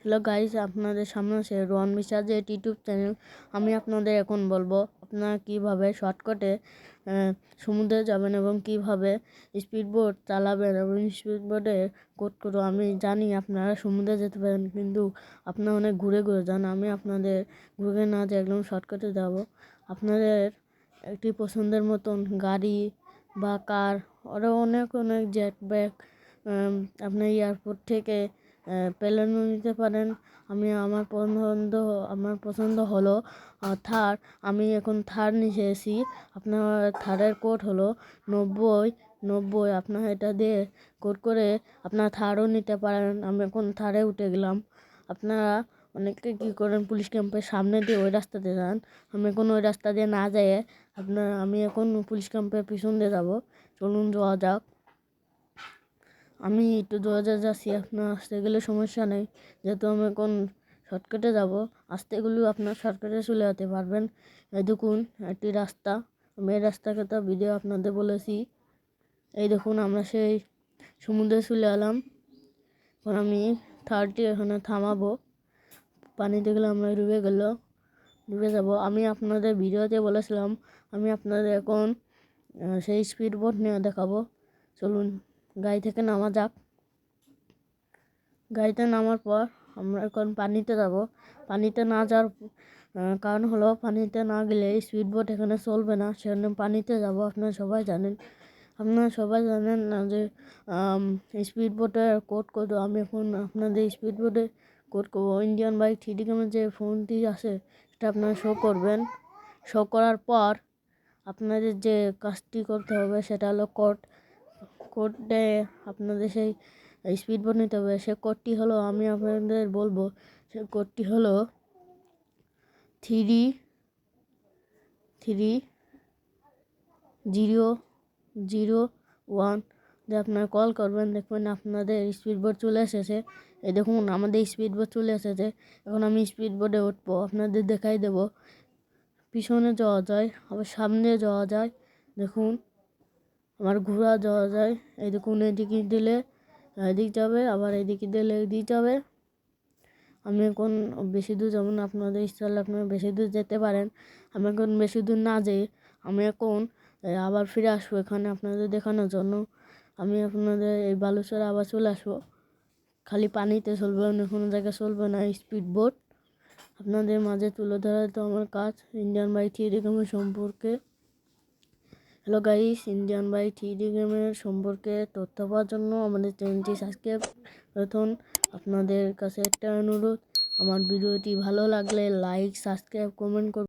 Hello guys, আপনাদের সামনে আছে রোহন মিসাজের ইউটিউব চ্যানেল। আমি আপনাদের এখন বলব, আপনারা কীভাবে শর্টকাটে সমুদ্রে যাবেন এবং কীভাবে স্পিড বোট চালাবেন এবং স্পিড বোটে কোড করো আমি জানি আপনারা সমুদ্রে যেতে পারেন, কিন্তু আপনারা অনেক ঘুরে ঘুরে যান। আমি আপনাদের ঘুরে না যে একদম শর্টকাটে যাব। আপনাদের একটি পছন্দের মতন গাড়ি বা কার আরও অনেক অনেক জেট ব্যাগ আপনার এয়ারপোর্ট থেকে প্লেনও নিতে পারেন। আমি আমার পছন্দ আমার পছন্দ হলো থার। আমি এখন থার নিয়ে এসেছি। আপনার থারের কোড হলো নব্বই নব্বই। আপনার এটা দিয়ে কোড করে আপনার থারও নিতে পারেন। আমি এখন থারে উঠে গেলাম। আপনারা অনেকে কী করেন, পুলিশ ক্যাম্পের সামনে দিয়ে ওই রাস্তাতে যান। আমি এখন ওই রাস্তা দিয়ে না যেয়ে আপনার, আমি এখন পুলিশ ক্যাম্পের পিছন দিয়ে যাব। চলুন যাওয়া যাক। আমি একটু দরজা যাচ্ছি, আপনার আসতে গেলে সমস্যা নেই। যেহেতু আমি এখন শর্টকাটে যাব, আসতে গেলেও আপনার শর্টকাটে চলে যেতে পারবেন। এই দেখুন, একটি রাস্তা। আমি এই রাস্তাকে তো ভিডিও আপনাদের বলেছি। এই দেখুন, আমরা সেই সমুদ্রে চলে এলাম। এখন আমি থার্ডটি এখানে থামাবো। পানিতে গেলে আমরা ডুবে গেল, ডুবে যাব। আমি আপনাদের ভিডিওতে বলেছিলাম, আমি আপনাদের এখন সেই স্পিড বোট নিয়ে দেখাবো। চলুন। গাড়ি থেকে নামা যাক। গাড়িতে নামার পর আমরা এখন পানিতে যাব। পানিতে না যাওয়ার কারণ হলো পানিতে না গেলে স্পিড বোট এখানে চলবে না। সেখানে পানিতে যাব, আপনারা সবাই জানেন। আপনারা সবাই জানেন না যে স্পিড বোটের কোড করব আমি এখন আপনাদের স্পিড বোটে কোড করব। ইন্ডিয়ান বাইক থ্রি ক্যামের যে ফোনটি আছে, সেটা আপনারা শো করবেন। শো করার পর আপনাদের যে কাজটি করতে হবে, সেটা হলো কোড কোডে আপনাদের সেই স্পিড বোট নিতে হবে। সে কোডটি হলো, আমি আপনাদের বলব, সে কোডটি হলো three three zero zero one. যে আপনারা কল করবেন, দেখবেন আপনাদের স্পিড বোট চলে এসেছে। এই দেখুন, আমাদের স্পিড বোট চলে এসেছে। এখন আমি স্পিড বোর্ডে উঠবো, আপনাদের দেখাই দেব। পিছনে যাওয়া যায়, আবার সামনে যাওয়া যায়, দেখুন। আমার ঘোরা যাওয়া যায়। এই দেখুন এদিকে দিলে, এদিক যাবে, আবার এদিকে দিলে এদিক যাবে। আমি এখন বেশি দূর যেমন আপনাদের ইচ্ছা আপনারা বেশি দূর যেতে পারেন। আমি এখন বেশি দূর না যেয়ে আমি এখন আবার ফিরে আসব এখানে আপনাদের দেখানোর জন্য। আমি আপনাদের এই বালুচরে আবার চলে আসব। খালি পানিতে চলবে, অন্য কোনো জায়গায় চলবে না স্পিড বোট আপনাদের মাঝে তুলে ধরা তো আমার কাজ, ইন্ডিয়ান বাইক থ্রি সম্পর্কে। Hello guys Indian bike three গেমের সম্পর্কে তথ্য পাওয়ার জন্য আমাদের চ্যানেলটি সাবস্ক্রাইব করুন আপনাদের কাছে একটা অনুরোধ, আমার ভিডিওটি ভালো লাগলে লাইক সাবস্ক্রাইব কমেন্ট করুন